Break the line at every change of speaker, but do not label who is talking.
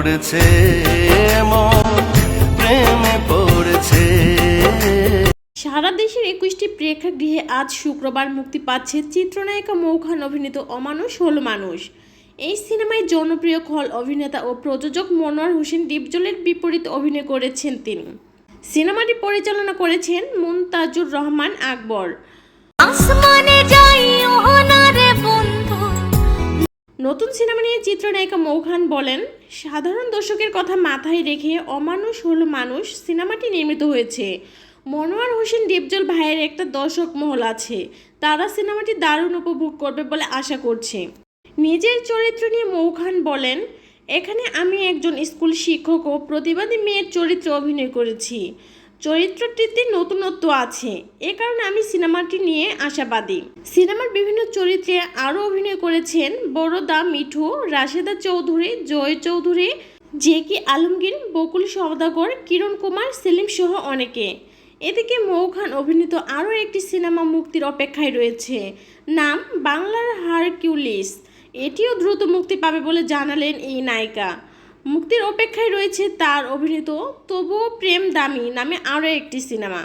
পড়েছে মন প্রেমে পড়েছে।
সারা দেশের একুশটি প্রেক্ষাগৃহে আজ শুক্রবার মুক্তি পাচ্ছে চিত্রনায়িকা মৌখান অভিনীত অমানুষ হল মানুষ। এই সিনেমায় জনপ্রিয় খল অভিনেতা ও প্রযোজক মনোয়ার হোসেন ডিপজলের বিপরীত অভিনয় করেছেন তিনি। সিনেমাটি পরিচালনা করেছেন মুনতাজুর রহমান আকবর। নতুন সিনেমা নিয়ে চিত্রনায়িকা মৌখান বলেন, সাধারণ দর্শকের কথা মাথায় রেখে অমানুষ হল মানুষ সিনেমাটি নির্মিত হয়েছে। মনোয়ার হোসেন ডিপজল ভাইয়ের একটা দর্শক মহল আছে। তারা সিনেমাটি দারুণ উপভোগ করবে বলে আশা করছে। নিজের চরিত্র নিয়ে মৌখান বলেন, এখানে আমি একজন স্কুল শিক্ষক ও প্রতিবাদী মেয়ের চরিত্রে অভিনয় করেছি। চরিত্রটিতে নতুনত্ব আছে। এ কারণে আমি সিনেমাটি নিয়ে আশাবাদী। সিনেমার বিভিন্ন চরিত্রে আরও অভিনয় করেছেন বড়দা মিঠু, রাশেদা চৌধুরী, জয় চৌধুরী জে কি আলমগীর, বকুল সওদাগর, কিরণ কুমার, সেলিম সহ অনেকে। এদিকে মৌ খান অভিনীত আরও একটি সিনেমা মুক্তির অপেক্ষায় রয়েছে। নাম বাংলার হারকিউলিস। এটিও দ্রুত মুক্তি পাবে বলে জানালেন এই নায়িকা। মুক্তির অপেক্ষায় রয়েছে তার অভিনীত তবুও প্রেম দামি নামে আরও একটি সিনেমা।